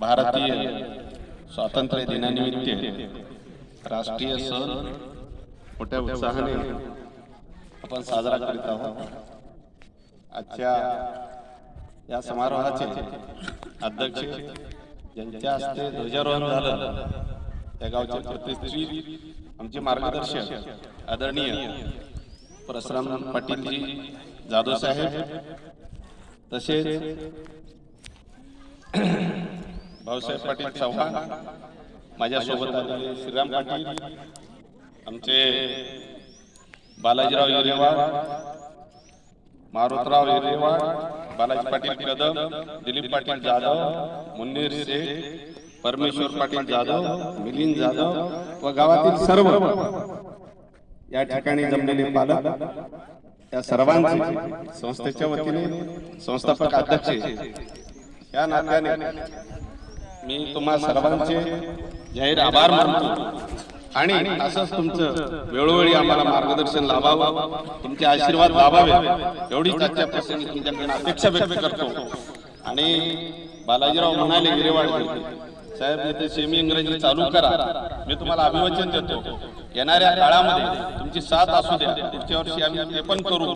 भारतीय स्वातंत्र्य दिनानिमित्त राष्ट्रीय सण मोठ्या उत्साहाने आपण साजरा करीत आहोत. आजच्या या समारोहाचे अध्यक्ष ज्यांच्या हस्ते ध्वजारोहण झालं त्या गावचे प्रतिष्ठित आमचे मार्गदर्शक आदरणीय परशुराम पाटीलजी जाधव साहेब तसेच भाऊसाहेब पाटील चव्हाण माझ्यासोबत आलेले श्रीराम पाटील आमचे बालाजीराव हिरेवाड मारुतराव हिरेवाड बालाजी पाटील कदम दिलीप पाटील जाधव मुन्नीर शेख परमेश्वर पाटील जाधव मिलिंद जाधव व गावातील सर्व या ठिकाणी जमलेले पालक या सर्वांचे संस्थेच्या वतीने संस्थापक अध्यक्ष या नात्याने मी तुम्हा सर्वांचे जाहीर आभार मानतो. आणि असंच तुमचं वेळोवेळी आम्हाला मार्गदर्शन लाभावं तुमचे आशीर्वाद लाभावे एवढी आजच्या प्रसंगी तुमच्याकडे अपेक्षा व्यक्त करतो. आणि बालाजीराव म्हणाले गिरेवाड साहेब इथे सेमी इंग्रजी चालू करा. मी तुम्हाला अभिवचन देतो. येणाऱ्या काळामध्ये तुमची साथ असू द्या. पुढच्या वर्षी आम्ही ते पण करू.